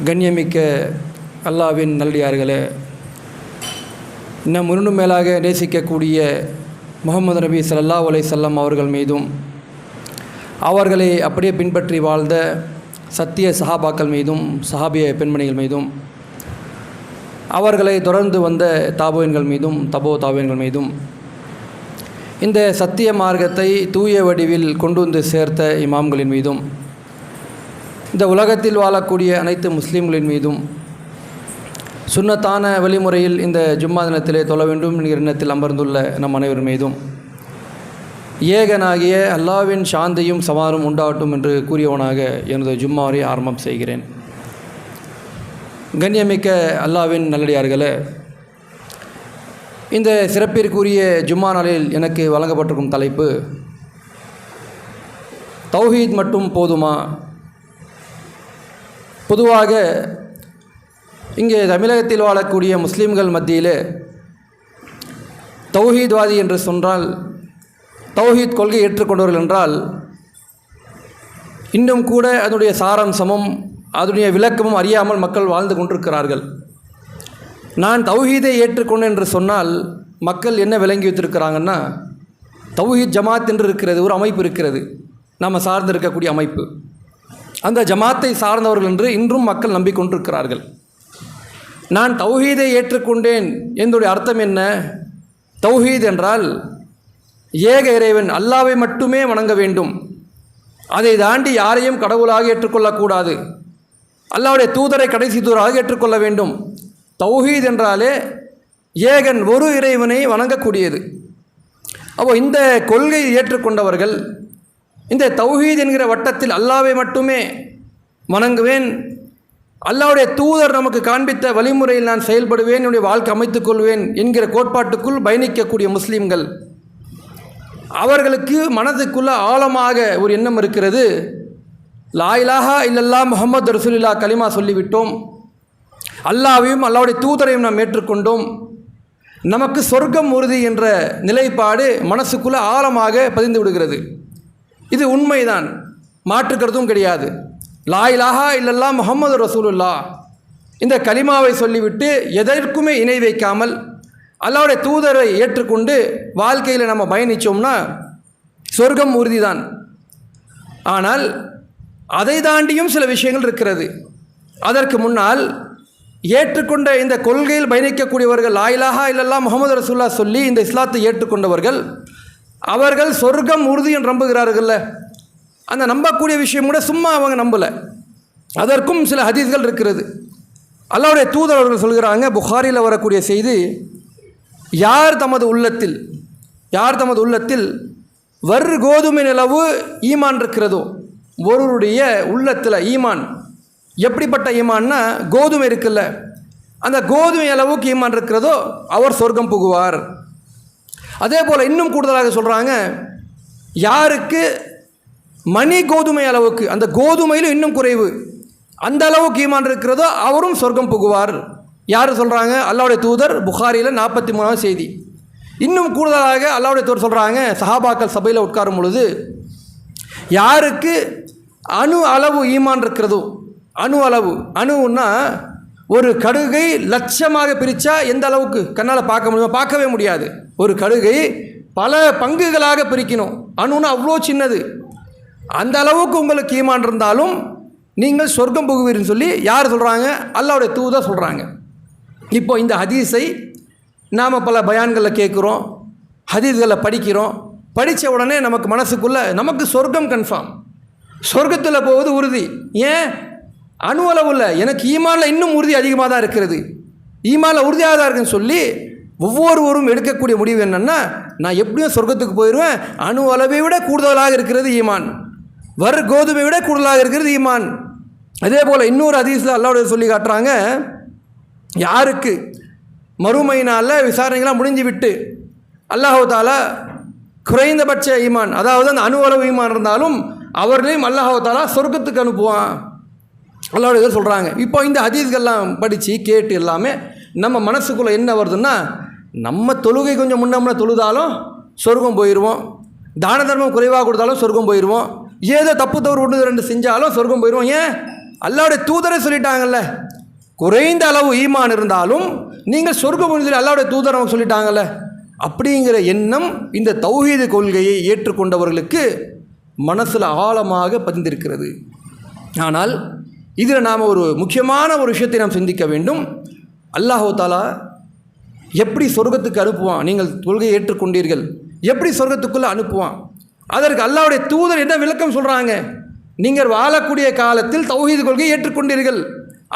கண்ணியமிக்க அல்லாவின் நல்லடியார்களே இன்னும் முன்னும் மேலாக நேசிக்கக்கூடிய முகமது நபி சல்லா அலை செல்லம் அவர்கள் மீதும் அவர்களை அப்படியே பின்பற்றி வாழ்ந்த சத்திய சஹாபாக்கள் மீதும் சஹாபிய பெண்மணிகள் மீதும் அவர்களை தொடர்ந்து வந்த தாபோயின்கள் மீதும் தபோ தாபோயின்கள் மீதும் இந்த சத்திய மார்க்கத்தை தூய வடிவில் கொண்டு வந்து சேர்த்த இமாம்களின் மீதும் இந்த உலகத்தில் வாழக்கூடிய அனைத்து முஸ்லீம்களின் மீதும் சுன்னத்தான வழிமுறையில் இந்த ஜும்மா தினத்திலே தொழ வேண்டும் என்கிற எண்ணத்தில் அமர்ந்துள்ள நம் அனைவர் மீதும் ஏகனாகிய அல்லாவின் சாந்தியும் சமாரும் உண்டாகட்டும் என்று கூறியவனாக எனது ஜும்மாவை ஆரம்பம் செய்கிறேன். கண்ணியமிக்க அல்லாவின் நல்லடியார்களே இந்த சிறப்பிற்குரிய ஜும்மா நாளில் எனக்கு வழங்கப்பட்டிருக்கும் தலைப்பு தௌஹீத் மட்டும் போதுமா? பொதுவாக இங்கே தமிழகத்தில் வாழக்கூடிய முஸ்லீம்கள் மத்தியில் தௌஹீத்வாதி என்று சொன்னால் தௌஹீத் கொள்கை ஏற்றுக்கொண்டவர்கள் என்றால் இன்னும் கூட அதனுடைய சாராம்சமும் அதனுடைய விளக்கமும் அறியாமல் மக்கள் வாழ்ந்து கொண்டிருக்கிறார்கள். நான் தௌஹீதை ஏற்றுக்கொண்டேன் என்று சொன்னால் மக்கள் என்ன விளங்கி வைத்திருக்கிறாங்கன்னா தௌஹீத் ஜமாத் என்று இருக்கிறது ஒரு அமைப்பு இருக்கிறது. நாம் சார்ந்து இருக்கக்கூடிய அமைப்பு. அந்த ஜமாத்தை சார்ந்தவர்கள் என்று இன்றும் மக்கள் நம்பிக்கொண்டிருக்கிறார்கள். நான் தௌஹீதை ஏற்றுக்கொண்டேன். என்னுடைய அர்த்தம் என்ன? தௌஹீத் என்றால் ஏக இறைவன் அல்லாவை மட்டுமே வணங்க வேண்டும். அதை தாண்டி யாரையும் கடவுளாக ஏற்றுக்கொள்ளக்கூடாது. அல்லாவுடைய தூதரை கடைசி தூதராக ஏற்றுக்கொள்ள வேண்டும். தௌஹீத் என்றாலே ஏகன் ஒரு இறைவனை வணங்கக்கூடியது. அப்போ இந்த கொள்கையை ஏற்றுக்கொண்டவர்கள் இந்த தௌஹீத் என்கிற வட்டத்தில் அல்லாவை மட்டுமே வணங்குவேன். அல்லாவுடைய தூதர் நமக்கு காண்பித்த வழிமுறையில் நான் செயல்படுவேன் என்னுடைய வாழ்க்கை அமைத்துக் கொள்வேன் என்கிற கோட்பாட்டுக்குள் பயணிக்கக்கூடிய முஸ்லீம்கள். அவர்களுக்கு மனதுக்குள்ள ஆழமாக ஒரு எண்ணம் இருக்கிறது. லாயிலாஹா இல்லல்லா முகமது ரசூலில்லா கலிமா சொல்லிவிட்டோம். அல்லாவையும் அல்லாவுடைய தூதரையும் நாம் ஏற்றுக்கொண்டோம். நமக்கு சொர்க்கம் உறுதி என்ற நிலைப்பாடு மனசுக்குள்ளே ஆழமாக பதிந்து விடுகிறது. இது உண்மைதான். மாற்றுக்கிறதும் கிடையாது. லாயிலாகா இல்லல்லா முகமது ரசூலுல்லா இந்த கலிமாவை சொல்லிவிட்டு எதற்குமே இணை வைக்காமல் அல்லாவுடைய தூதரை ஏற்றுக்கொண்டு வாழ்க்கையில் நம்ம பயணித்தோம்னா சொர்க்கம் உறுதிதான். ஆனால் அதை தாண்டியும் சில விஷயங்கள் இருக்கிறது. அதற்கு முன்னால் ஏற்றுக்கொண்ட இந்த கொள்கையில் பயணிக்கக்கூடியவர்கள் லாயிலாஹா இல்லல்லா முகமது ரசூல்லா சொல்லி இந்த இஸ்லாத்தை ஏற்றுக்கொண்டவர்கள் அவர்கள் சொர்க்கம் உறுதி என்று நம்புகிறார்கள்ல. அந்த நம்பக்கூடிய விஷயம் கூட சும்மா அவங்க நம்பலை. அதற்கும் சில ஹதீஸ்கள் இருக்கிறது. அல்லாவுடைய தூதர் அவர்கள் சொல்கிறாங்க புகாரியில் வரக்கூடிய செய்தி யார் தமது உள்ளத்தில் யார் தமது உள்ளத்தில் வர் கோதுமை நிலவு ஈமான் இருக்கிறதோ ஒருவருடைய உள்ளத்தில் ஈமான் எப்படிப்பட்ட ஈமான்னா கோதுமை இருக்குல்ல. அந்த கோதுமை அளவுக்கு ஈமான் இருக்கிறதோ அவர் சொர்க்கம் புகுவார். அதே போல் இன்னும் கூடுதலாக சொல்கிறாங்க யாருக்கு மணி கோதுமை அளவுக்கு அந்த கோதுமையிலும் இன்னும் குறைவு. அந்த அளவுக்கு ஈமான் இருக்கிறதோ அவரும் சொர்க்கம் புகுவார். யார் சொல்கிறாங்க அல்லாவுடைய தூதர் புகாரியில் நாற்பத்தி மூணாவது செய்தி. இன்னும் கூடுதலாக அல்லாவுடைய தூதர் சொல்கிறாங்க சஹாபாக்கள் சபையில் உட்காரும் பொழுது யாருக்கு அணு அளவு ஈமான் இருக்கிறதோ அணு அளவு அணுன்னா ஒரு கடுகை லட்சமாக பிரித்தா எந்த அளவுக்கு கண்ணால் பார்க்க முடியுமா பார்க்கவே முடியாது. ஒரு கடுகை பல பங்குகளாக பிரிக்கணும். அணுன்னு அவ்வளோ சின்னது. அந்த அளவுக்கு உங்களுக்கு ஈமான் இருந்தாலும் நீங்கள் சொர்க்கம் புகுவீர்னு சொல்லி யார் சொல்கிறாங்க அல்லாவுடைய தூதர் சொல்கிறாங்க இப்போ இந்த ஹதீஸை நாம் பல பயான்களில் கேட்குறோம் ஹதீஸ்களில் படிக்கிறோம். படித்த உடனே நமக்கு மனசுக்குள்ளே நமக்கு சொர்க்கம் கன்ஃபார்ம் சொர்க்கத்தில் போவது உறுதி. ஏன்? அணு அளவில் எனக்கு ஈமானில் இன்னும் உறுதி அதிகமாக தான் இருக்கிறது. ஈமானில் உறுதியாக தான் இருக்குன்னு சொல்லி ஒவ்வொருவரும் எடுக்கக்கூடிய முடிவு என்னென்னா நான் எப்படியும் சொர்க்கத்துக்கு போயிடுவேன் அணு அளவை விட கூடுதலாக இருக்கிறது ஈமான். வர் கோதுமை விட கூடுதலாக இருக்கிறது ஈமான். அதே போல் இன்னொரு அதிசயில் அல்லாவுடைய சொல்லி காட்டுறாங்க யாருக்கு மறுமையினால் நாளில் விசாரணைகள்லாம் முடிஞ்சு விட்டு அல்லாஹு தாலா குறைந்தபட்ச ஈமான் அதாவது அந்த அணு அளவு ஈமான் இருந்தாலும் அவர்களையும் அல்லாஹு தாலா சொர்க்கத்துக்கு அனுப்புவான். அல்லாவுடைய இதை சொல்கிறாங்க இப்போ இந்த ஹதீஸ்கள்லாம் படித்து கேட்டு எல்லாமே நம்ம மனசுக்குள்ளே என்ன வருதுன்னா நம்ம தொழுகை கொஞ்சம் முன்ன தொழுதாலும் சொர்க்கம் போயிடுவோம் தான தர்மம் குறைவாக கொடுத்தாலும் சொர்க்கம் போயிடுவோம் ஏதோ தப்பு தவறு ஒன்று ரெண்டு செஞ்சாலும் சொர்க்கம் போயிடுவோம் ஏன்? அல்லாவுடைய தூதரை சொல்லிட்டாங்கல்ல. குறைந்த அளவு ஈமான் இருந்தாலும் நீங்கள் சொர்க்க புனிதர் அல்லாவுடைய தூதர் அவங்க சொல்லிட்டாங்கல்ல. அப்படிங்கிற எண்ணம் இந்த தௌஹீது கொள்கையை ஏற்றுக்கொண்டவர்களுக்கு மனசில் ஆழமாக பதிந்திருக்கிறது. ஆனால் இதில் நாம் ஒரு முக்கியமான ஒரு விஷயத்தை நாம் சிந்திக்க வேண்டும். அல்லாஹோ தாலா எப்படி சொர்க்கத்துக்கு அனுப்புவான்? நீங்கள் கொள்கையை ஏற்றுக்கொண்டீர்கள். எப்படி சொர்க்கத்துக்குள்ளே அனுப்புவான்? அதற்கு அல்லாவுடைய தூதர் என்ன விளக்கம் சொல்கிறாங்க நீங்கள் வாழக்கூடிய காலத்தில் தௌஹீது கொள்கையை ஏற்றுக்கொண்டீர்கள்.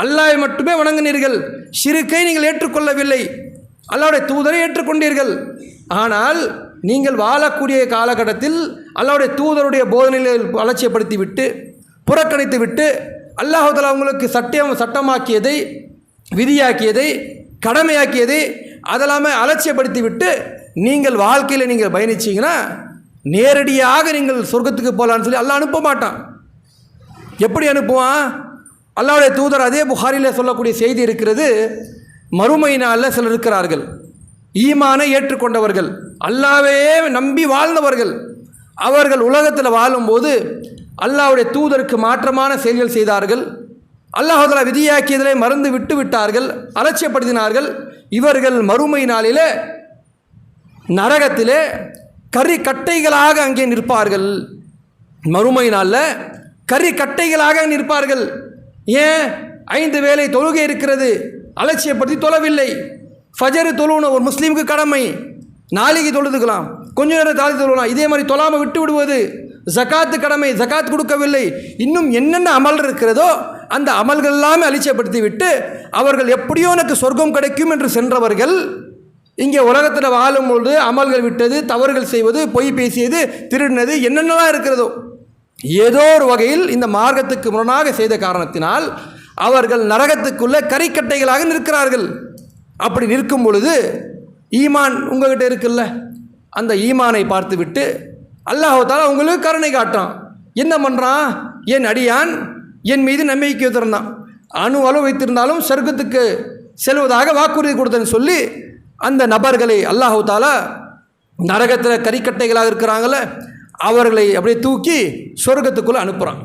அல்லாஹை மட்டுமே வணங்கினீர்கள். சிறுக்கை நீங்கள் ஏற்றுக்கொள்ளவில்லை. அல்லாவுடைய தூதரை ஏற்றுக்கொண்டீர்கள். ஆனால் நீங்கள் வாழக்கூடிய காலகட்டத்தில் அல்லாவுடைய தூதருடைய போதனைகளை அலட்சியப்படுத்தி விட்டு புறக்கணித்து விட்டு அல்லாஹால அவங்களுக்கு சட்டம் சட்டமாக்கியதை விதியாக்கியதை கடமையாக்கியதை அதெல்லாமே அலட்சியப்படுத்தி விட்டு நீங்கள் வாழ்க்கையில் நீங்கள் பயணிச்சிங்கன்னா நேரடியாக நீங்கள் சொர்க்கத்துக்கு போகலான்னு சொல்லி அல்லாஹ் அனுப்ப மாட்டான். எப்படி அனுப்புவான்? அல்லாவுடைய தூதர் அதே புகாரில் சொல்லக்கூடிய செய்தி இருக்கிறது மறுமை நாளில் சிலர் இருக்கிறார்கள். ஈமானை ஏற்றுக்கொண்டவர்கள் அல்லாவே நம்பி வாழ்ந்தவர்கள். அவர்கள் உலகத்தில் வாழும்போது அல்லாவுடைய தூதருக்கு மாற்றமான செயல்கள் செய்தார்கள். அல்லாஹால விதியாக்கியதிலே மறந்து விட்டு விட்டார்கள் அலட்சியப்படுத்தினார்கள். இவர்கள் மறுமை நாளிலே நரகத்திலே கறி கட்டைகளாக அங்கே நிற்பார்கள். மறுமை நாளில் கறி கட்டைகளாக நிற்பார்கள். ஏன்? ஐந்து வேளை தொழுகை இருக்கிறது அலட்சியப்படுத்தி தொழவில்லை. ஃபஜரு தொழுவணும் ஒரு முஸ்லீமுக்கு கடமை. நாளைக்கு தொழுதுக்கலாம். கொஞ்ச நேரம் தாலி தொழுகலாம் இதே மாதிரி தொழாமல் விட்டு விடுவது ஜக்காத்து கடமை ஜக்காத் கொடுக்கவில்லை. இன்னும் என்னென்ன அமல் இருக்கிறதோ அந்த அமல்கள் எல்லாமே அலிச்சப்படுத்திவிட்டு அவர்கள் எப்படியோ எனக்கு சொர்க்கம் கிடைக்கும் என்று சென்றவர்கள் இங்கே உலகத்தில் வாழும்பொழுது அமல்கள் விட்டது தவறுகள் செய்வது பொய் பேசியது திருடினது என்னென்னலாம் இருக்கிறதோ ஏதோ ஒரு வகையில் இந்த மார்க்கத்துக்கு முரணாக செய்த காரணத்தினால் அவர்கள் நரகத்துக்குள்ள கறிக்கட்டைகளாக நிற்கிறார்கள். அப்படி நிற்கும் பொழுது ஈமான் உங்ககிட்ட இருக்குல்ல? அந்த ஈமானை பார்த்துவிட்டு அல்லாஹால உங்களுக்கு கருணை காட்டுறான். என்ன பண்ணுறான் என் அடியான் என் மீது நம்பிக்கை வைத்திருந்தான் அணு அளவு வைத்திருந்தாலும் சொர்க்கத்துக்கு செல்வதாக வாக்குறுதி கொடுத்தேன்னு சொல்லி அந்த நபர்களை அல்லாஹால நரகத்தில் கறிக்கட்டைகளாக இருக்கிறாங்கள அவர்களை அப்படியே தூக்கி சொர்க்கத்துக்குள்ளே அனுப்புகிறான்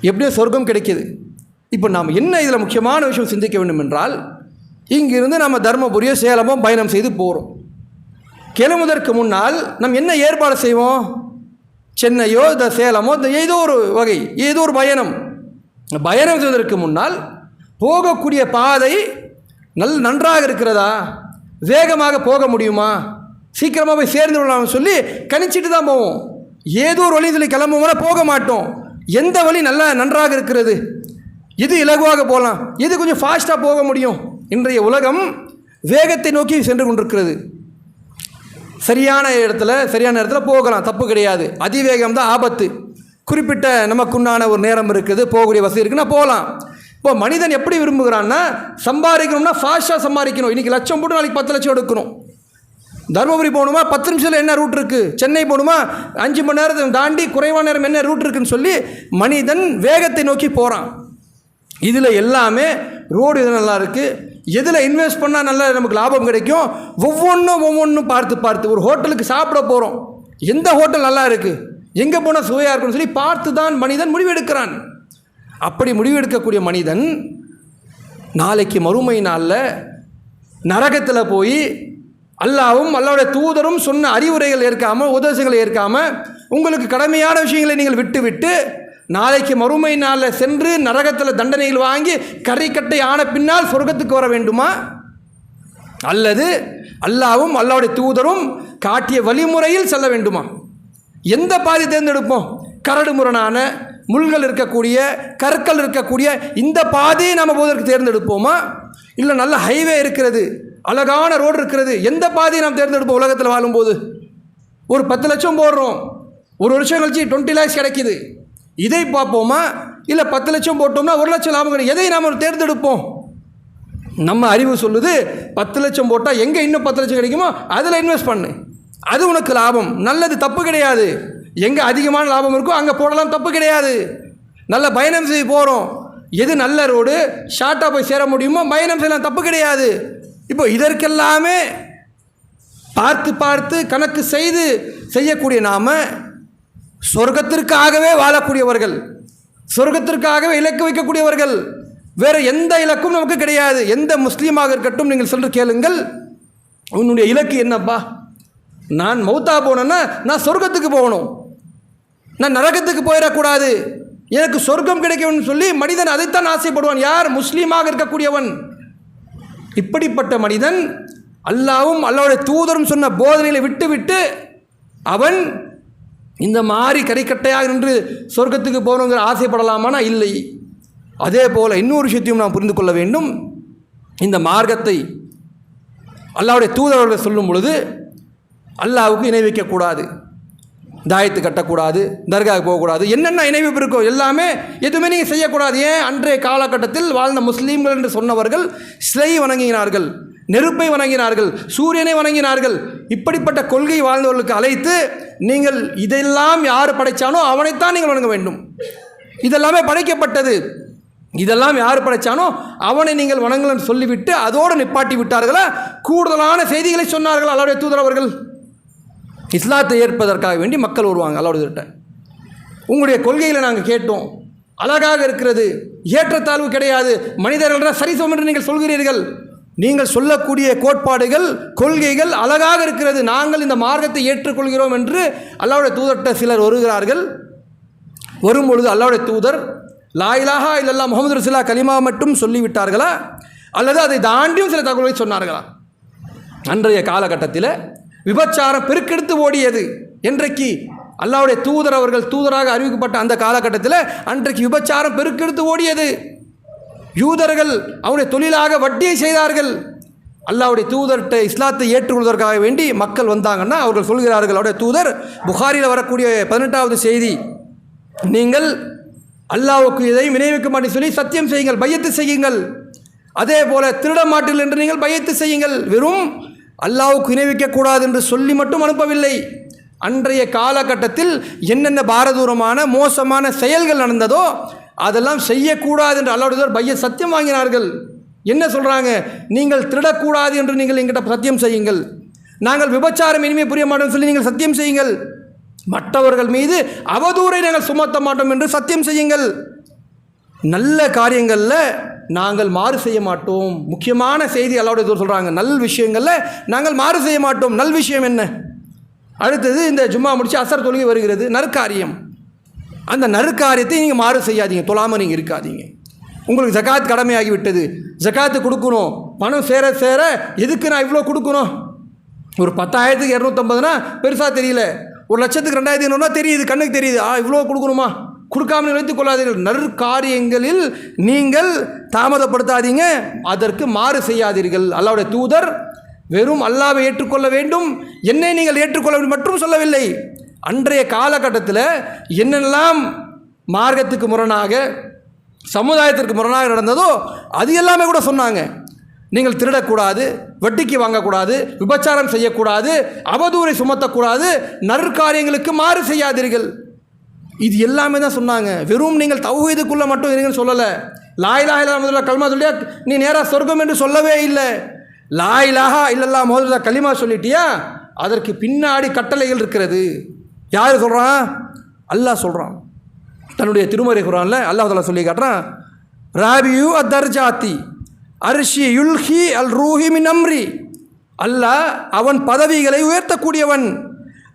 எப்படியோ சொர்க்கம் கிடைக்கிது. இப்போ நாம் என்ன இதில் முக்கியமான விஷயம் சிந்திக்க வேண்டும் என்றால் இங்கிருந்து நம்ம தர்மபுரியோ சேலமோ பயணம் செய்து போகிறோம் கிளம்புவதற்கு முன்னால் நம்ம என்ன ஏற்பாடு செய்வோம்? சென்னையோ இந்த சேலமோ இந்த ஏதோ ஒரு வகை ஏதோ ஒரு பயணம். பயணம் செய்வதற்கு முன்னால் போகக்கூடிய பாதை நல் நன்றாக இருக்கிறதா? வேகமாக போக முடியுமா? சீக்கிரமாக போய் சேர்ந்து விடலாம்னு சொல்லி கணிச்சிட்டு தான் போவோம். ஏதோ ஒரு வழி சொல்லி கிளம்புவோம்னா போக மாட்டோம். எந்த வழி நல்லா நன்றாக இருக்கிறது? இது இலகுவாக போகலாம்? இது கொஞ்சம் ஃபாஸ்ட்டாக போக முடியும்? இன்றைய உலகம் வேகத்தை நோக்கி சென்று கொண்டிருக்கிறது. சரியான இடத்துல சரியான இடத்துல போகலாம். தப்பு கிடையாது. அதிவேகம் தான் ஆபத்து. குறிப்பிட்ட நமக்குண்டான ஒரு நேரம் இருக்குது. போகக்கூடிய வசதி இருக்குன்னா போகலாம். இப்போ மனிதன் எப்படி விரும்புகிறான்னா சம்பாதிக்கணும்னா ஃபாஸ்ட்டாக சம்பாதிக்கணும். இன்றைக்கி லட்சம் போட்டு நாளைக்கு பத்து லட்சம் எடுக்கணும். தருமபுரி போகணுமா? பத்து நிமிஷத்தில் என்ன ரூட் இருக்குது சென்னை போகணுமா? அஞ்சு மணி நேரத்தை தாண்டி குறைவான நேரம் என்ன ரூட் இருக்குன்னு சொல்லி மனிதன் வேகத்தை நோக்கி போகிறான் இதில் எல்லாமே ரோடு இது நல்லா இருக்குது எதில் இன்வெஸ்ட் பண்ணால் நல்லா நமக்கு லாபம் கிடைக்கும்? ஒவ்வொன்றும் ஒவ்வொன்றும் பார்த்து பார்த்து. ஒரு ஹோட்டலுக்கு சாப்பிட போகிறோம் எந்த ஹோட்டல் நல்லா இருக்குது எங்கே போனால் சுவையாக இருக்கும்னு சொல்லி பார்த்து தான் மனிதன் முடிவெடுக்கிறான். அப்படி முடிவெடுக்கக்கூடிய மனிதன் நாளைக்கு மறுமை நாளில் நரகத்தில் போய் அல்லாவும் அல்லாவுடைய தூதரும் சொன்ன அறிவுரைகள் ஏற்காமல் உதவிகளை ஏற்காமல் உங்களுக்கு கடமையான விஷயங்களை நீங்கள் விட்டு விட்டு நாளைக்கு மறுமை நாளில் சென்று நரகத்தில் தண்டனைகள் வாங்கி கறிக்கட்டை ஆன பின்னால் சொர்க்கத்துக்கு வர வேண்டுமா? அல்லது அல்லாவும் அல்லாவுடைய தூதரும் காட்டிய வழிமுறையில் செல்ல வேண்டுமா? எந்த பாதி தேர்ந்தெடுப்போம்? கரடு முரணான முள்கள் இருக்கக்கூடிய கற்கள் இருக்கக்கூடிய இந்த பாதையை நம்ம போவதற்கு தேர்ந்தெடுப்போமா? இல்லை நல்ல ஹைவே இருக்கிறது அழகான ரோடு இருக்கிறது எந்த பாதையை நாம் தேர்ந்தெடுப்போம் உலகத்தில் வாழும்போது? ஒரு பத்து லட்சம் போடுறோம். ஒரு வருஷம் கழிச்சு டுவெண்ட்டி லேக்ஸ் கிடைக்கிது. இதை பார்ப்போமா? இல்லை பத்து லட்சம் போட்டோம்னா ஒரு லட்சம் லாபம் கிடைக்கும். எதை நாம் தேர்ந்தெடுப்போம்? நம்ம அறிவு சொல்லுது பத்து லட்சம் போட்டால் எங்கே இன்னும் பத்து லட்சம் கிடைக்குமோ அதில் இன்வெஸ்ட் பண்ணு. அது உனக்கு லாபம். நல்லது தப்பு கிடையாது. எங்கே அதிகமான லாபம் இருக்கோ அங்கே போடலாம். தப்பு கிடையாது. நல்ல பயணம் செய்ய போகிறோம் எது நல்ல ரோடு ஷார்ட்டாக போய் சேர முடியுமோ பயணம் செய்யலாம் தப்பு கிடையாது. இப்போ இதற்கெல்லாமே பார்த்து பார்த்து கணக்கு செய்து செய்யக்கூடிய நாம் சொர்க்கத்திற்காகவே வாழக்கூடியவர்கள் சொர்க்கத்திற்காகவே இலக்கு வைக்கக்கூடியவர்கள் வேறு எந்த இலக்கும் நமக்கு கிடையாது. எந்த முஸ்லீமாக இருக்கட்டும் நீங்கள் சென்று கேளுங்கள். உன்னுடைய இலக்கு என்னப்பா? நான் மௌத்தா போனேன்னா நான் சொர்க்கத்துக்கு போகணும். நான் நரகத்துக்கு போயிடக்கூடாது. எனக்கு சொர்க்கம் கிடைக்கும்னு சொல்லி மனிதன் அதைத்தான் ஆசைப்படுவான். யார்? முஸ்லீமாக இருக்கக்கூடியவன். இப்படிப்பட்ட மனிதன் அல்லாவும் அல்லாவுடைய தூதரும் சொன்ன போதனைகளை விட்டுவிட்டு அவன் இந்த மாதிரி கரைக்கட்டையாக நின்று சொர்க்கத்துக்கு போகணுங்கிற ஆசைப்படலாமானா இல்லை. அதே போல் இன்னொரு விஷயத்தையும் நாம் புரிந்து கொள்ள வேண்டும். இந்த மார்க்கத்தை அல்லாவுடைய தூதரவர்கள் சொல்லும் பொழுது அல்லாவுக்கு இணை வைக்கக்கூடாது தாயத்து கட்டக்கூடாது தர்காவுக்கு போகக்கூடாது. என்னென்ன இணைவு இருக்கோ எல்லாமே எதுவுமே நீங்கள் செய்யக்கூடாது. ஏன்? அன்றைய காலகட்டத்தில் வாழ்ந்த முஸ்லீம்கள் என்று சொன்னவர்கள் சிலை வணங்கினார்கள். நெருப்பை வணங்கினார்கள் சூரியனை வணங்கினார்கள் இப்படிப்பட்ட கொள்கை வாழ்ந்தவர்களுக்கு அழைத்து நீங்கள் இதெல்லாம் யார் படைச்சானோ அவனைத்தான் நீங்கள் வணங்க வேண்டும். இதெல்லாமே படைக்கப்பட்டது. இதெல்லாம் யார் படைத்தானோ அவனை நீங்கள் வணங்கலன்னு சொல்லிவிட்டு அதோடு நிப்பாட்டி விட்டார்களா? கூடுதலான செய்திகளை சொன்னார்கள் அல்லாவுடைய தூதர் அவர்கள்? இஸ்லாத்தை ஏற்பதற்காக வேண்டி மக்கள் வருவாங்க அல்லாவுடைய உங்களுடைய கொள்கைகளை நாங்கள் கேட்டோம். அழகாக இருக்கிறது. ஏற்றத்தாழ்வு கிடையாது. மனிதர்கள் சரிசமம் என்று நீங்கள் சொல்கிறீர்கள். நீங்கள் சொல்லக்கூடிய கோட்பாடுகள் கொள்கைகள் அழகாக இருக்கிறது. நாங்கள் இந்த மார்க்கத்தை ஏற்றுக்கொள்கிறோம் என்று அல்லாவுடைய தூதர்கிட்ட சிலர் வருகிறார்கள். வரும்பொழுது அல்லாவுடைய தூதர் லாயிலாகா இல்லல்லா முகமது ரசுல்லா கலிமா மட்டும் சொல்லிவிட்டார்களா? அல்லது அதை தாண்டியும் சில தகவல்களை சொன்னார்களா? அன்றைய காலகட்டத்தில் விபச்சாரம் பெருக்கெடுத்து ஓடியது. என்றைக்கு அல்லாவுடைய தூதர் அவர்கள் தூதராக அறிவிக்கப்பட்ட அந்த காலகட்டத்தில் அன்றைக்கு விபச்சாரம் பெருக்கெடுத்து ஓடியது. யூதர்கள் அவருடைய தொழிலாக வட்டியை செய்தார்கள். அல்லாவுடைய தூதர்கிட்ட இஸ்லாத்தை ஏற்றுக்கொள்வதற்காக வேண்டி மக்கள் வந்தாங்கன்னா அவர்கள் சொல்கிறார்கள் அவருடைய தூதர் புகாரில் வரக்கூடிய பதினெட்டாவது செய்தி நீங்கள் அல்லாவுக்கு இதையும் வினைவிக்க மாட்டேன் சொல்லி சத்தியம் செய்யுங்கள் பையத்து செய்யுங்கள். அதே போல திருட மாட்டீர்கள் என்று நீங்கள் பையத்து செய்யுங்கள். வெறும் அல்லாவுக்கு இணைவிக்கக்கூடாது என்று சொல்லி மட்டும் அனுப்பவில்லை. அன்றைய காலகட்டத்தில் என்னென்ன பாரதூரமான மோசமான செயல்கள் நடந்ததோ அதெல்லாம் செய்யக்கூடாது என்று அல்லாவுடைய பைய சத்தியம் வாங்கினார்கள். என்ன சொல்கிறாங்க நீங்கள் திருடக்கூடாது என்று நீங்கள் எங்கிட்ட சத்தியம் செய்யுங்கள். நாங்கள் விபச்சாரம் இனிமே புரிய மாட்டோம் சொல்லி நீங்கள் சத்தியம் செய்யுங்கள். மற்றவர்கள் மீது அவதூறை நாங்கள் சுமத்த மாட்டோம் என்று சத்தியம் செய்யுங்கள். நல்ல காரியங்களில் நாங்கள் மாறு செய்ய மாட்டோம். முக்கியமான செய்தி அல்லாவுடைய சொல்கிறாங்க நல் விஷயங்களில் நாங்கள் மாறு செய்ய மாட்டோம். நல் விஷயம் என்ன? அடுத்தது இந்த ஜும்மா முடிச்சு அசர் தொழுகை வருகிறது. நற்காரியம். அந்த நறுக்காரியத்தை நீங்கள் மாறு செய்யாதீங்க. தொழாமல் நீங்கள் இருக்காதீங்க. உங்களுக்கு ஜக்காத் கடமையாகி விட்டது ஜக்காத்து கொடுக்கணும். பணம் சேர சேர எதுக்கு நான் இவ்வளோ கொடுக்கணும்? ஒரு பத்தாயிரத்துக்கு இரநூத்தம்பதுனா பெருசாக தெரியல. ஒரு லட்சத்துக்கு ரெண்டாயிரத்தி ஐநூறுனா தெரியுது. கண்ணுக்கு தெரியுது. ஆ இவ்வளோ கொடுக்கணுமா? கொடுக்காமல் நினைத்துக் கொள்ளாதீர்கள். நற்காரியங்களில் நீங்கள் தாமதப்படுத்தாதீங்க. அதற்கு மாறு செய்யாதீர்கள். அல்லாவுடைய தூதர் வெறும் அல்லாவை ஏற்றுக்கொள்ள வேண்டும். என்னை நீங்கள் ஏற்றுக்கொள்ள வேண்டும். மட்டும் சொல்லவில்லை. அன்றைய காலகட்டத்தில் என்னெல்லாம் மார்க்கத்துக்கு முரணாக சமுதாயத்திற்கு முரணாக நடந்ததோ அது எல்லாமே கூட சொன்னாங்க. நீங்கள் திருடக்கூடாது வட்டிக்கு வாங்கக்கூடாது விபச்சாரம் செய்யக்கூடாது அவதூறை சுமத்தக்கூடாது நற்காரியங்களுக்கு மாறு செய்யாதீர்கள். இது எல்லாமே தான் சொன்னாங்க. வெறும் நீங்கள் தௌஹீதுக்குள்ளே மட்டும் இருங்கன்னு சொல்லலை. லாயிலாக முதல்ல கல்மா சொல்லியா? நீ நேராக சொர்க்கம் என்று சொல்லவே இல்லை. லாயிலாகா இல்லல்லா முதல்ல களிமா சொல்லிட்டியா? அதற்கு பின்னாடி கட்டளைகள் இருக்கிறது. யார் சொல்கிறான் அல்லாஹ் சொல்கிறான் தன்னுடைய திருமறை குரானில் அல்லாஹால சொல்லி காட்டுறான் ராபியு அத்தர்ஜாத்தி அரிஷி யுல்ஹி அல் ரூஹி மின் அம்ரி அல்லாஹ் அவன் பதவிகளை உயர்த்தக்கூடியவன்.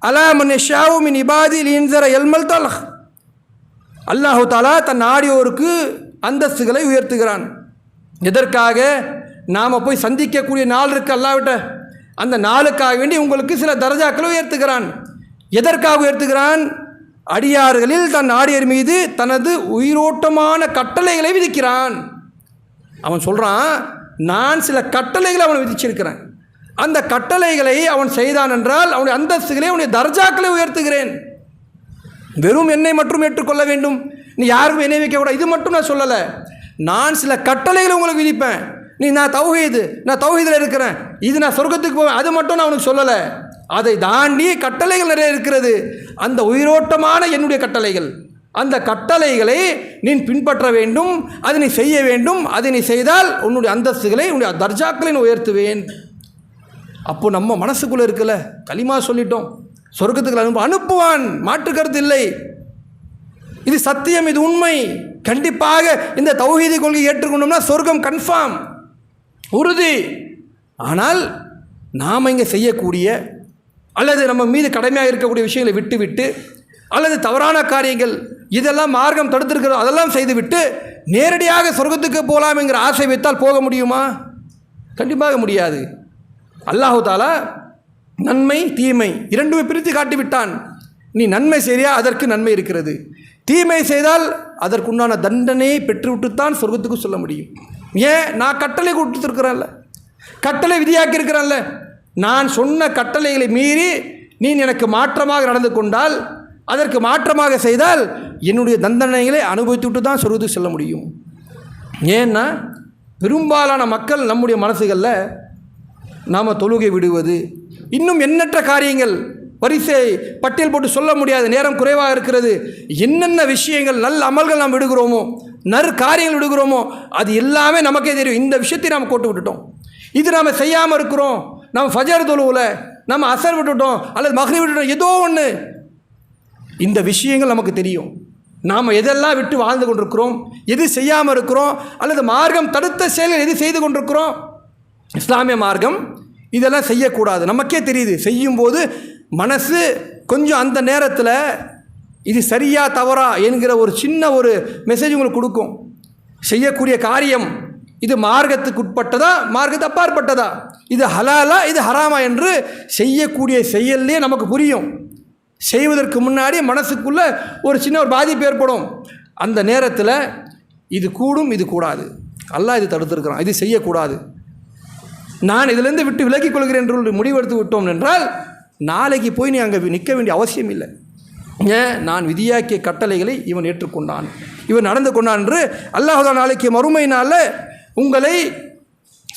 அலாமன் ஷாவு மின் இபாதி இன்சர எல்மல் தலஹ். அல்லாஹு தாலா தன் ஆடியோருக்கு அந்தஸ்துகளை உயர்த்துகிறான். எதற்காக? நாம் போய் சந்திக்கக்கூடிய நாள் இருக்குது அல்லாவிட்ட அந்த நாளுக்காக வேண்டி உங்களுக்கு சில தரஜாக்களை உயர்த்துகிறான். எதற்காக உயர்த்துகிறான்? அடியார்களில் தன் ஆடியர் மீது தனது உயிரோட்டமான கட்டளைகளை விதிக்கிறான். அவன் சொல்கிறான் நான் சில கட்டளைகளை அவனை விதிச்சிருக்கிறேன். அந்த கட்டளைகளை அவன் செய்தான் என்றால் அவனுடைய அந்தஸ்துகளை அவனுடைய தர்ஜாக்களை உயர்த்துகிறேன். வெறும் என்னை மட்டும் ஏற்றுக்கொள்ள வேண்டும். நீ யாருக்கும் என்னை வைக்கக்கூடாது இது மட்டும் நான் சொல்லலை. நான் சில கட்டளைகளை உங்களுக்கு விதிப்பேன். நீ நான் தௌஹீது நான் தௌஹீதில் இருக்கிறேன். இது நான் சொர்க்கத்துக்கு போவேன். அது மட்டும் நான் உனக்கு சொல்லலை. அதை தாண்டி கட்டளைகள் நிறைய இருக்கிறது. அந்த உயிரோட்டமான என்னுடைய கட்டளைகள். அந்த கட்டளைகளை நீ பின்பற்ற வேண்டும் அதை நீ செய்ய வேண்டும் அதை நீ செய்தால் உன்னுடைய அந்தஸ்துகளை உன்னுடைய தர்ஜாக்களை நீ உயர்த்துவேன். அப்போ நம்ம மனசுக்குள்ளே இருக்கல களிமா சொல்லிட்டோம். சொர்க்கத்துக்கு அனுப்ப அனுப்புவான் மாற்று கருத்து இல்லை. இது சத்தியம் இது உண்மை. கண்டிப்பாக இந்த தௌஹீதி கொள்கை ஏற்றுக்கொண்டோம்னா சொர்க்கம் கன்ஃபார்ம் உறுதி. ஆனால் நாம் இங்கே செய்யக்கூடிய அல்லது நம்ம மீது கடமையாக இருக்கக்கூடிய விஷயங்களை விட்டு விட்டு அல்லது தவறான காரியங்கள் இதெல்லாம் மார்க்கம் தடுத்திருக்கிறோம் அதெல்லாம் செய்துவிட்டு நேரடியாக சொர்க்கத்துக்கு போகலாம் என்கிற ஆசை வைத்தால் போக முடியுமா? கண்டிப்பாக முடியாது. அல்லாஹு தாலா நன்மை தீமை இரண்டுமே பிரித்து காட்டிவிட்டான். நீ நன்மை செய்யா அதற்கு நன்மை இருக்கிறது. தீமை செய்தால் அதற்குண்டான தண்டனையை பெற்றுவிட்டுத்தான் சொர்க்கத்துக்கு சொல்ல முடியும். ஏன்? நான் கட்டளை கொடுத்துருக்குறேன்ல. கட்டளை விதியாக்கி இருக்கிறேன்ல நான் சொன்ன கட்டளைகளை மீறி நீ எனக்கு மாற்றமாக நடந்து கொண்டால் அதற்கு மாற்றமாக செய்தால் என்னுடைய தண்டனைகளை அனுபவித்துவிட்டு தான் சொர்க்கத்துக்கு செல்ல முடியும். ஏன்னா பெரும்பாலான மக்கள் நம்முடைய மனசுகளில் நாம் தொழுகை விடுவது இன்னும் எண்ணற்ற காரியங்கள் வரிசை பட்டியல் போட்டு சொல்ல முடியாது நேரம் குறைவாக இருக்கிறது என்னென்ன விஷயங்கள் நல்ல அமல்கள் நாம் விடுகிறோமோ நறு காரியங்கள் விடுகிறோமோ அது எல்லாமே நமக்கே தெரியும். இந்த விஷயத்தை நாம் போட்டு விட்டுட்டோம். இது நாம் செய்யாமல் இருக்கிறோம். நம்ம ஃபஜர் தொழுவில் நம்ம அசர் விட்டுட்டோம் அல்லது மகளிர் விட்டுட்டோம் ஏதோ ஒன்று இந்த விஷயங்கள் நமக்கு தெரியும். நாம் எதெல்லாம் விட்டு வாழ்ந்து கொண்டிருக்கிறோம் எது செய்யாமல் இருக்கிறோம் அல்லது மார்க்கம் தடுத்த செயல்கள் எது செய்து கொண்டிருக்கிறோம்? இஸ்லாமிய மார்க்கம் இதெல்லாம் செய்யக்கூடாது. நமக்கே தெரியுது செய்யும்போது மனசு கொஞ்சம் அந்த நேரத்தில் இது சரியா தவறா என்கிற ஒரு சின்ன ஒரு மெசேஜ் உங்களுக்கு கொடுக்கும். செய்யக்கூடிய காரியம் இது மார்க்கத்துக்கு உட்பட்டதா மார்க்கத்து அப்பாற்பட்டதா? இது ஹலாலா இது ஹராமா என்று செய்யக்கூடிய செயல்லே நமக்கு புரியும். செய்வதற்கு முன்னாடி மனசுக்குள்ளே ஒரு சின்ன ஒரு பாதிப்பு ஏற்படும். அந்த நேரத்தில் இது கூடும் இது கூடாது. அல்லாஹ் இது தடுத்திருக்கிறான். இது செய்யக்கூடாது. நான் இதிலிருந்து விட்டு விலகிக் கொள்கிறேன் என்று முடிவெடுத்து விட்டோம் என்றால் நாளைக்கு போய் நீ அங்கே நிற்க வேண்டிய அவசியம் இல்லை. ஏன் நான் விதியாக்கிய கட்டளைகளை இவன் ஏற்றுக்கொண்டான். இவன் நடந்து கொண்டான் என்று அல்லாஹுதான் நாளைக்கு மறுமையினால் உங்களை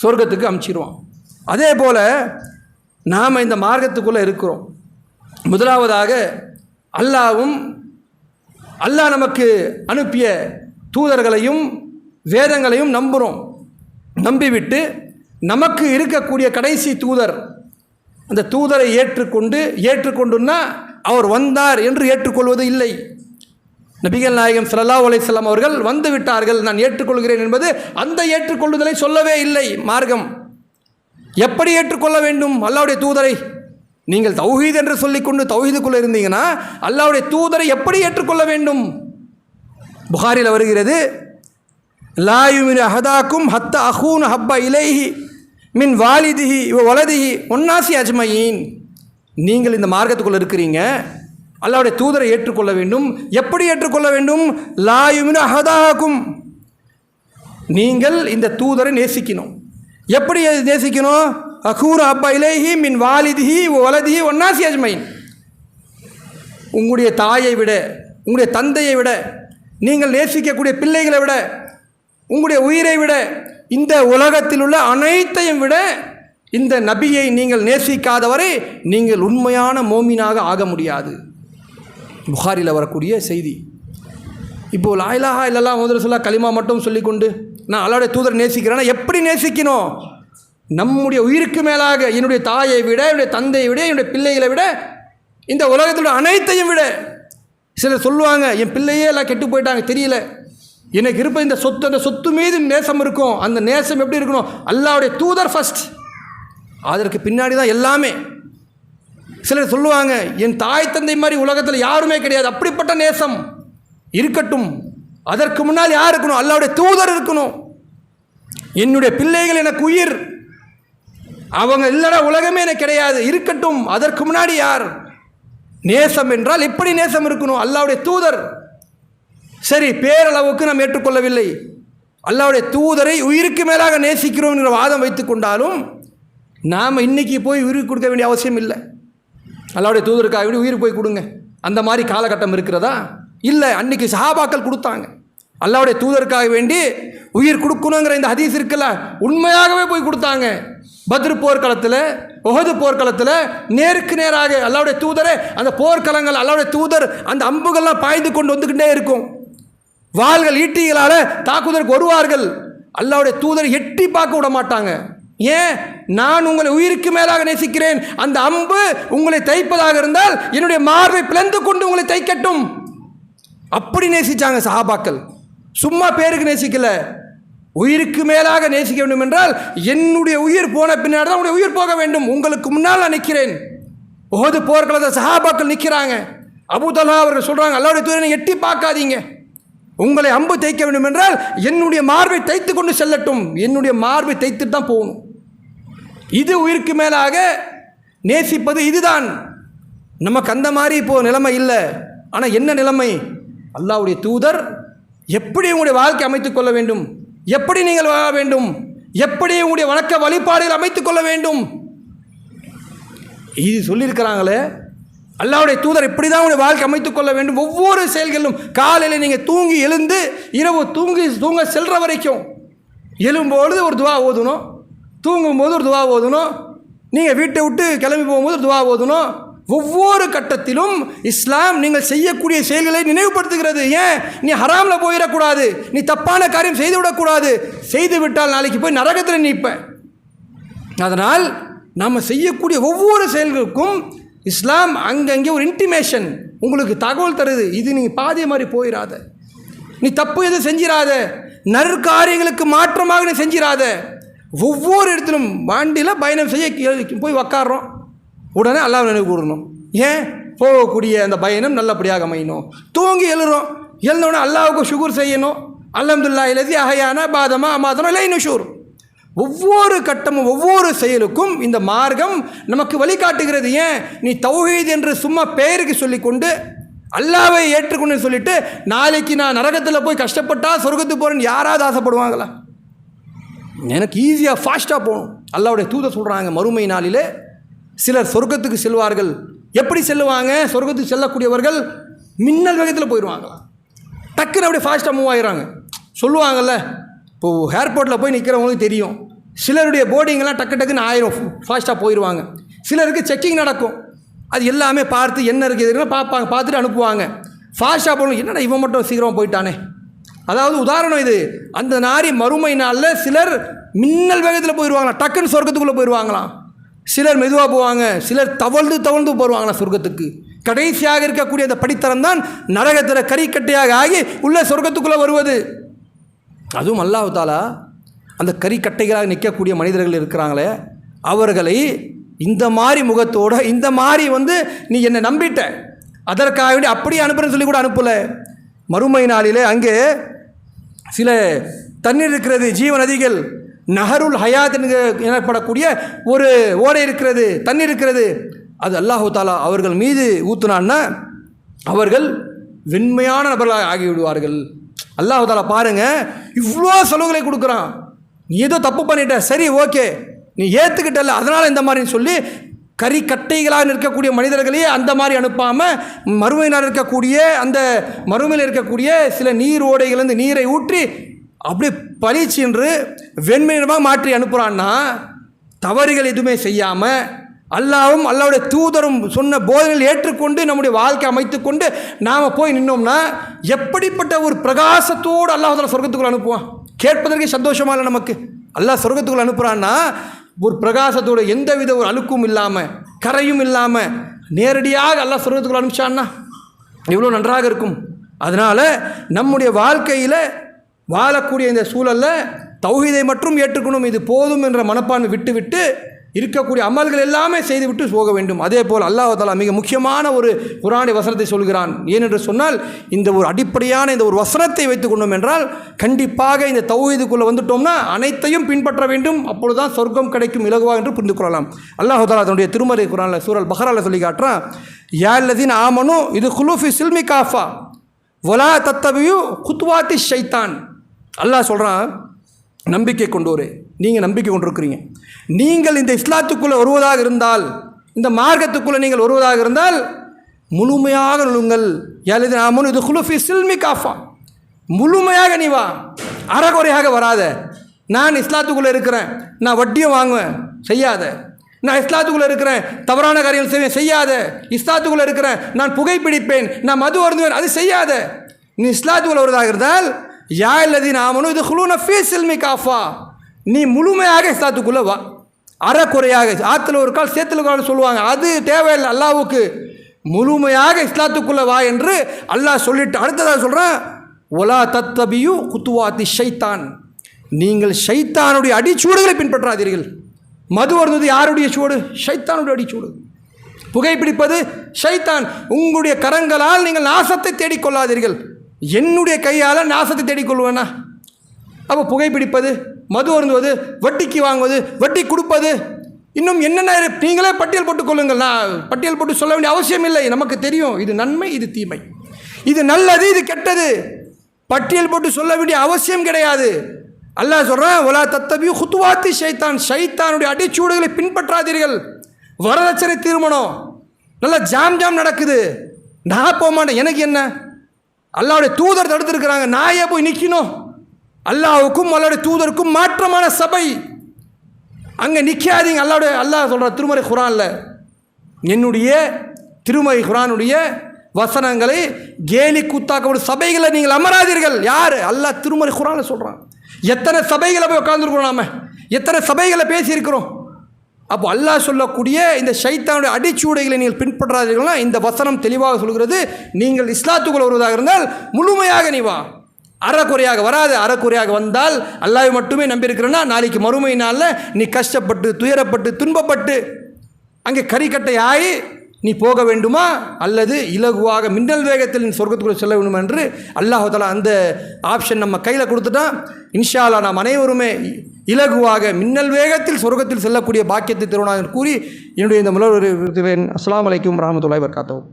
சொர்க்கத்துக்கு அமுச்சிடுவான் அதே போல் நாம் இந்த மார்க்கத்துக்குள்ளே இருக்கிறோம். முதலாவதாக அல்லாவும் அல்லாஹ் நமக்கு அனுப்பிய தூதர்களையும் வேதங்களையும் நம்புகிறோம் நம்பிவிட்டு நமக்கு இருக்கக்கூடிய கடைசி தூதர் அந்த தூதரை ஏற்றுக்கொண்டு ஏற்றுக்கொண்டுன்னா அவர் வந்தார் என்று ஏற்றுக்கொள்வது இல்லை. நபிகள் நாயகம் சல்லா அலைஹி அவர்கள் வந்து விட்டார்கள். நான் ஏற்றுக்கொள்கிறேன் என்பது அந்த ஏற்றுக்கொள்ளுதலை சொல்லவே இல்லை. மார்க்கம். எப்படி ஏற்றுக்கொள்ள வேண்டும்? அல்லாவுடைய தூதரை. நீங்கள் தௌஹீத் என்று சொல்லிக்கொண்டு தௌஹீதுக்குள்ளே இருந்தீங்கன்னா அல்லாவுடைய தூதரை எப்படி ஏற்றுக்கொள்ள வேண்டும்? புகாரில் வருகிறது லாயுமின் அஹதாக்கும் ஹத்த அஹூன் ஹப்பா இலைஹி மின் வாலிதிஹி இவ வலதிஹி ஒன்னாசி அஜ்மயின். நீங்கள் இந்த மார்க்கத்துக்குள்ளே இருக்கிறீங்க அல்லாவுடைய தூதரை ஏற்றுக்கொள்ள வேண்டும். எப்படி ஏற்றுக்கொள்ள வேண்டும்? லாயுமின் அகதாகும் நீங்கள் இந்த தூதரை நேசிக்கணும். எப்படி நேசிக்கணும்? அகூர் அப்பா இலேஹி மின் வாலிதிஹி வலதிஹி ஒன்னாசி அஜ்மைன் உங்களுடைய தாயை விட உங்களுடைய தந்தையை விட நீங்கள் நேசிக்கக்கூடிய பிள்ளைகளை விட உங்களுடைய உயிரை விட இந்த உலகத்தில் உள்ள அனைத்தையும் விட இந்த நபியை நீங்கள் நேசிக்காதவரை நீங்கள் உண்மையான மோமினாக ஆக முடியாது. புகாரியில் வரக்கூடிய செய்தி. இப்போது லாயிலாஹா இல்லலாம் முதல்ல சொல்ல களிமா மட்டும் சொல்லிக்கொண்டு நான் அல்லாவுடைய தூதர் நேசிக்கிறேன்னா எப்படி நேசிக்கணும்? நம்முடைய உயிருக்கு மேலாக என்னுடைய தாயை விட என்னுடைய தந்தையை விட என்னுடைய பிள்ளைகளை விட இந்த உலகத்தோட அனைத்தையும் விட. சிலர் சொல்லுவாங்க என் பிள்ளையே எல்லாம் கெட்டு போயிட்டாங்க தெரியல. எனக்கு இருப்ப இந்த சொத்து அந்த சொத்து மீது நேசம் இருக்கும். அந்த நேசம் எப்படி இருக்கணும்? அல்லாவுடைய தூதர் ஃபஸ்ட் அதற்கு பின்னாடி தான் எல்லாமே. சிலர் சொல்லுவாங்க என் தாய் தந்தை மாதிரி உலகத்தில் யாருமே கிடையாது. அப்படிப்பட்ட நேசம் இருக்கட்டும். அதற்கு முன்னால் யார் இருக்கணும்? அல்லாவுடைய தூதர் இருக்கணும். என்னுடைய பிள்ளைகள் எனக்கு உயிர். அவங்க இல்லைனா உலகமே எனக்கு கிடையாது. இருக்கட்டும். அதற்கு முன்னாடி யார்? நேசம் என்றால் எப்படி நேசம் இருக்கணும்? அல்லாவுடைய தூதர். சரி பேரளவுக்கு நாம் ஏற்றுக்கொள்ளவில்லை. அல்லாவுடைய தூதரை உயிருக்கு மேலாக நேசிக்கிறோம் என்ற வாதம் வைத்துக்கொண்டாலும் நாம் இன்னைக்கு போய் உயிருக்கு கொடுக்க வேண்டிய அவசியம் இல்லை. அல்லாவுடைய தூதருக்காக வேண்டி உயிர் போய் கொடுங்க. அந்த மாதிரி காலகட்டம் இருக்கிறதா? இல்லை அன்னைக்கு சஹாபாக்கள் கொடுத்தாங்க. அல்லாவுடைய தூதருக்காக வேண்டி உயிர் கொடுக்கணுங்கிற இந்த ஹதீஸ் இருக்குல்ல உண்மையாகவே போய் கொடுத்தாங்க. பத்ரு போர்க்களத்தில் ஒஹது போர்க்களத்தில் நேருக்கு நேராக அல்லாவுடைய தூதரே அந்த போர்க்களங்கள் அல்லாவுடைய தூதர் அந்த அம்புகள்லாம் பாய்ந்து கொண்டு வந்துக்கிட்டே இருக்கும். வாள்கள் ஈட்டிகளால் தாக்குதலுக்கு வருவார்கள். அல்லாவுடைய தூதரை எட்டி பார்க்க விட மாட்டாங்க. ஏன்? நான் உங்களை உயிருக்கு மேலாக நேசிக்கிறேன். அந்த அம்பு உங்களை தைப்பதாக இருந்தால் என்னுடைய மார்பை பிளந்து கொண்டு உங்களை தைக்கட்டும் அப்படி நேசிச்சாங்க சஹாபாக்கள். சும்மா பேருக்கு நேசிக்கல. உயிருக்கு மேலாக நேசிக்க வேண்டும் என்றால் என்னுடைய உயிர் போன பின்னாடி தான் உடைய உயிர் போக வேண்டும். உங்களுக்கு முன்னால் நான் நிற்கிறேன். போது போர்க்களத்தை சஹாபாக்கள் நிற்கிறாங்க. அபுதலா அவர்கள் சொல்கிறாங்க அல்லாவுடைய தூரனை எட்டி பார்க்காதீங்க. உங்களை அம்பு தைக்க வேண்டும் என்றால் என்னுடைய மார்பை தைத்து கொண்டு செல்லட்டும். என்னுடைய மார்பை தைத்துட்டு தான் போகணும். இது உயிருக்கு மேலாக நேசிப்பது இதுதான். நமக்கு அந்த மாதிரி இப்போது நிலைமை இல்லை. ஆனால் என்ன நிலைமை? அல்லாவுடைய தூதர் எப்படி உங்களுடைய வாழ்க்கை அமைத்துக் கொள்ள வேண்டும்? எப்படி நீங்கள் வாழ வேண்டும்? எப்படி உங்களுடைய வழக்க வழிபாடுகள் அமைத்துக் கொள்ள வேண்டும்? இது சொல்லியிருக்கிறாங்களே. அல்லாவுடைய தூதர் இப்படி தான் உங்களுடைய வாழ்க்கை அமைத்துக் கொள்ள வேண்டும். ஒவ்வொரு செயல்களிலும் காலையில் நீங்கள் தூங்கி எழுந்து இரவு தூங்கி தூங்க செல்கிற வரைக்கும் எழும்பொழுது ஒரு துவா ஓதணும். தூங்கும்போது ஒரு துவா ஓதணும். நீங்கள் வீட்டை விட்டு கிளம்பி போகும்போது ஒரு துவா ஓதணும். ஒவ்வொரு கட்டத்திலும் இஸ்லாம் நீங்கள் செய்யக்கூடிய செயல்களை நினைவுபடுத்துகிறது. ஏன்? நீ ஹராமில் போயிடக்கூடாது. நீ தப்பான காரியம் செய்து விடக்கூடாது செய்து விட்டால் நாளைக்கு போய் நரகத்தில் நிற்ப அதனால் நாம் செய்யக்கூடிய ஒவ்வொரு செயல்களுக்கும் இஸ்லாம் அங்கங்கே ஒரு இன்டிமேஷன் உங்களுக்கு தகவல் தருது. இது நீங்கள் பாதிய மாதிரி போயிடாத நீ தப்பு எதுவும் செஞ்சிடாத நற்காரியங்களுக்கு மாற்றமாக நீ செஞ்சிடாத ஒவ்வொரு இடத்திலும் வண்டியில் பயணம் செய்ய போய் உக்காடுறோம் உடனே அல்லாஹ் நினைவு கூடணும் ஏன்? போகக்கூடிய அந்த பயணம் நல்லபடியாக அமையணும். தூங்கி எழுறோம். எழுந்தோடனே அல்லாவுக்கு சுகர் செய்யணும். அல்லம்துல்லா எழுதி அஹையானா பாதமா அமாதனம் இல்லை நுஷூர். ஒவ்வொரு கட்டமும் ஒவ்வொரு செயலுக்கும் இந்த மார்க்கம் நமக்கு வழிகாட்டுகிறது. ஏன்? நீ தௌஹீத் என்று சும்மா பெயருக்கு சொல்லிக்கொண்டு அல்லாவை ஏற்றுக்கொண்டு சொல்லிட்டு நாளைக்கு நான் நரகத்தில் போய் கஷ்டப்பட்டா சொர்க்கத்துக்கு போகிறேன்னு யாராவது ஆசைப்படுவாங்களா? எனக்கு ஈஸியாக ஃபாஸ்ட்டாக போகணும். அல்லாவுடைய தூத சொல்கிறாங்க மறுமை நாளிலே சிலர் சொர்க்கத்துக்கு செல்வார்கள். எப்படி செல்லுவாங்க? சொர்க்கத்துக்கு செல்லக்கூடியவர்கள் மின்னல் வேகத்தில் போயிடுவாங்களாம் டக்குன்னு அப்படியே ஃபாஸ்ட்டாக மூவ் ஆகிறாங்க சொல்லுவாங்கல்ல இப்போது ஏர்போர்ட்டில் போய் நிற்கிறவங்களுக்கு தெரியும். சிலருடைய போர்டிங்கெல்லாம் டக்கு டக்குன்னு ஆயிரும். ஃபாஸ்ட்டாக போயிடுவாங்க. சிலருக்கு செக்கிங் நடக்கும். அது எல்லாமே பார்த்து என்ன இருக்குது பார்ப்பாங்க பார்த்துட்டு அனுப்புவாங்க. ஃபாஸ்ட்டாக போகணும். என்னடா இவன் மட்டும் சீக்கிரமாக போயிட்டானே? அதாவது உதாரணம் இது. அந்த நாரி மறுமை நாளில் சிலர் மின்னல் வேகத்தில் போயிடுவாங்களாம் டக்குன்னு சொர்க்கத்துக்குள்ளே போயிடுவாங்களாம் சிலர் மெதுவாக போவாங்க. சிலர் தவழ்ந்து தவழ்ந்து போடுவாங்களாம் சொர்க்கத்துக்கு. கடைசியாக இருக்கக்கூடிய அந்த படித்தரம் தான் நரகத்தில் கறிக்கட்டையாக ஆகி உள்ள சொர்க்கத்துக்குள்ளே வருவது. அதுவும் அல்லாவிதாலா அந்த கறிக்கட்டைகளாக நிற்கக்கூடிய மனிதர்கள் இருக்கிறாங்களே அவர்களை இந்த மாதிரி முகத்தோடு இந்த மாதிரி வந்து நீ என்னை நம்பிட்ட. அதற்காக வேண்டி அப்படியே அனுப்புறேன்னு சொல்லி கூட அனுப்பலை. மறுமை நாளிலே அங்கே சில தண்ணீர் இருக்கிறது ஜீவ நதிகள் நஹருல் ஹயாத் எனப்படக்கூடிய ஒரு ஓடை இருக்கிறது தண்ணீர் இருக்கிறது. அது அல்லாஹு தாலா அவர்கள் மீது ஊத்துனான்னா அவர்கள் வெண்மையான நபர்களாக ஆகிவிடுவார்கள். அல்லாஹு தாலா பாருங்கள் இவ்வளோ செலவுகளை கொடுக்குறான். நீ ஏதோ தப்பு பண்ணிட்ட சரி ஓகே. நீ ஏற்றுக்கிட்டல அதனால் இந்த மாதிரின்னு சொல்லி கறி கட்டைகளாக நிற்கக்கூடிய மனிதர்களையே அந்த மாதிரி அனுப்பாமல் மறுமையினால் இருக்கக்கூடிய அந்த மறுமையில் இருக்கக்கூடிய சில நீர் ஓடைகளிலிருந்து நீரை ஊற்றி அப்படியே பளிச்சென்று வெண்மையினமாக மாற்றி அனுப்புகிறான்னா தவறுகள் எதுவுமே செய்யாமல் அல்லாவும் அல்லாவுடைய தூதரும் சொன்ன போதனைகள் ஏற்றுக்கொண்டு நம்முடைய வாழ்க்கை அமைத்துக்கொண்டு நாம் போய் நின்னோம்னா எப்படிப்பட்ட ஒரு பிரகாசத்தோடு அல்லாஹ் சொர்க்கத்துக்குள்ளே அனுப்புவான்? கேட்பதற்கு சந்தோஷமா இல்லை நமக்கு. அல்லாஹ் சொர்க்கத்துக்குள்ளே அனுப்புகிறான்னா ஒரு பிரகாசத்தோட எந்தவித ஒரு அழுக்கும் இல்லாமல் கரையும் இல்லாமல் நேரடியாக எல்லாம் சொர்க்கத்துக்குள்ள அனுப்பிச்சான்னா எவ்வளோ நன்றாக இருக்கும். அதனால் நம்முடைய வாழ்க்கையில் வாழக்கூடிய இந்த சூழலில் தௌஹீதை மட்டும் ஏற்றுக்கணும் இது போதும் என்ற மனப்பான்மை விட்டுவிட்டு இருக்கக்கூடிய அமல்கள் எல்லாமே செய்துவிட்டு போக வேண்டும். அதே போல் அல்லாஹ் மிக முக்கியமான ஒரு குரானை வசனத்தை சொல்கிறான். ஏனென்று சொன்னால் இந்த ஒரு அடிப்படையான இந்த ஒரு வசனத்தை வைத்துக் கொண்டோம் என்றால் கண்டிப்பாக இந்த தௌஹீதுக்குள்ளே வந்துட்டோம்னா அனைத்தையும் பின்பற்ற வேண்டும். அப்பொழுதுதான் சொர்க்கம் கிடைக்கும் இலகுவா என்று புரிந்து கொள்ளலாம். அல்லாஹ் தாலா தன்னுடைய திருமறை குரானில் சூரல் பஹரால சொல்லி காட்டுறான் யாழ்லதின் ஆமனும் இது குலூஃபி சில்மி காஃபா வலா தத்தவியு குத்வாத்தி ஷைத்தான். அல்லாஹ் சொல்கிறான் நம்பிக்கை கொண்டோரே நீங்கள் நம்பிக்கை கொண்டிருக்கிறீங்க. நீங்கள் இந்த இஸ்லாத்துக்குள்ளே வருவதாக இருந்தால் இந்த மார்க்கத்துக்குள்ளே நீங்கள் வருவதாக இருந்தால் முழுமையாக நுழுங்கள் எழுதி நாமனு இது குலுஃபி சில்மி காஃபா. முழுமையாக நீ வா. அறகுறையாக வராத. நான் இஸ்லாத்துக்குள்ளே இருக்கிறேன். நான் வட்டியும் வாங்குவேன். செய்யாத. நான் இஸ்லாத்துக்குள்ளே இருக்கிறேன். தவறான காரியங்கள் செய்வேன். செய்யாத. இஸ்லாத்துக்குள்ளே இருக்கிறேன். நான் புகைப்பிடிப்பேன். நான் மது அருந்துவேன். அது செய்யாத. நீ இஸ்லாத்துக்குள்ளே வருவதாக இருந்தால் யா இல்லதி நாமனும் இது குழுன ஃபீ சில்மி காஃபா. நீ முழுமையாக இஸ்லாத்துக்குள்ளே வா. அறக்குறையாக ஆற்றுல ஒரு கால் சேத்துல ஒரு கால் சொல்லுவாங்க. அது தேவையில்லை அல்லாவுக்கு முழுமையாக இஸ்லாத்துக்குள்ள வா என்று அல்லாஹ் சொல்லிட்டு அடுத்ததாக சொல்கிறேன் ஒலா தத்தபியு குத்துவாத்தி ஷைத்தான். நீங்கள் ஷைத்தானுடைய அடிச்சூடுகளை பின்பற்றாதீர்கள். மது வருவது யாருடைய சூடு ஷைத்தானுடைய அடிச்சூடு புகைப்பிடிப்பது ஷைத்தான். உங்களுடைய கரங்களால் நீங்கள் நாசத்தை தேடிக்கொள்ளாதீர்கள். என்னுடைய கையால் நாசத்தை தேடிக்கொள்வேனா? அப்போ புகைப்பிடிப்பது? மது அருந்துவது வட்டிக்கு வாங்குவது வட்டி கொடுப்பது. இன்னும் என்னென்ன நீங்களே பட்டியல் போட்டுக் கொள்ளுங்கள். நான் பட்டியல் போட்டு சொல்ல வேண்டிய அவசியம் இல்லை. நமக்கு தெரியும் இது நன்மை இது தீமை. இது நல்லது இது கெட்டது. பட்டியல் போட்டு சொல்ல வேண்டிய அவசியம் கிடையாது. அல்லாஹ் சொல்கிறான் ஒலா தத்தபியும் ஹுத்வாத்தி ஷைத்தான். ஷைத்தானுடைய அடிச்சூடுகளை பின்பற்றாதீர்கள். வரதட்சணை திருமணம். நல்லா ஜாம் ஜாம் நடக்குது. நான் போக மாட்டேன். எனக்கு என்ன? அல்லாவுடைய தூதர் தடுத்திருக்கிறாங்க. நான் ஏன் போய் நிற்கணும் அல்லாவுக்கும் அல்லாவுடைய தூதருக்கும் மாற்றமான சபை. அங்கே நிற்காதீங்க அல்லாவுடைய அல்லாஹ் சொல்கிற திருமறை குரானில். என்னுடைய திருமறை குரானுடைய வசனங்களை கேலி கூத்தாக்கப்படும் சபைகளை நீங்கள் அமராதீர்கள். யார்? அல்லாஹ் திருமறை குரான் சொல்கிறான் எத்தனை சபைகளை போய் உட்காந்துருக்கிறோம் நாம்? எத்தனை சபைகளை பேசியிருக்கிறோம்? அப்போ அல்லாஹ் சொல்லக்கூடிய இந்த சைத்தானுடைய அடிச்சூடைகளை நீங்கள் பின்பற்றாதீர்கள்னா இந்த வசனம் தெளிவாக சொல்கிறது. நீங்கள் இஸ்லாத்துக்குள் வருவதாக இருந்தால் முழுமையாக நீ வா. அறக்குறையாக வராது அறக்குறையாக வந்தால் அல்லாஹ் மட்டுமே நம்பியிருக்கிறேன்னா நாளைக்கு மறுமை நாளில் நீ கஷ்டப்பட்டு துயரப்பட்டு துன்பப்பட்டு அங்கே கறிக்கட்டை ஆகி நீ போக வேண்டுமா? அல்லது இலகுவாக மின்னல் வேகத்தில் நீ சொர்க்கத்துக்குள்ளே செல்ல வேண்டும் என்று அல்லாஹுதலா அந்த ஆப்ஷன் நம்ம கையில் கொடுத்துட்டான் இன்ஷாலா நாம் அனைவருமே இலகுவாக மின்னல் வேகத்தில் சொர்க்கத்தில் செல்லக்கூடிய பாக்கியத்தை திருவண்ணாக கூறி என்னுடைய இந்த முதல்வர் அஸ்லாம் வலைக்கும் வரஹ்மத்துல்லாஹி வர்காத்தவும்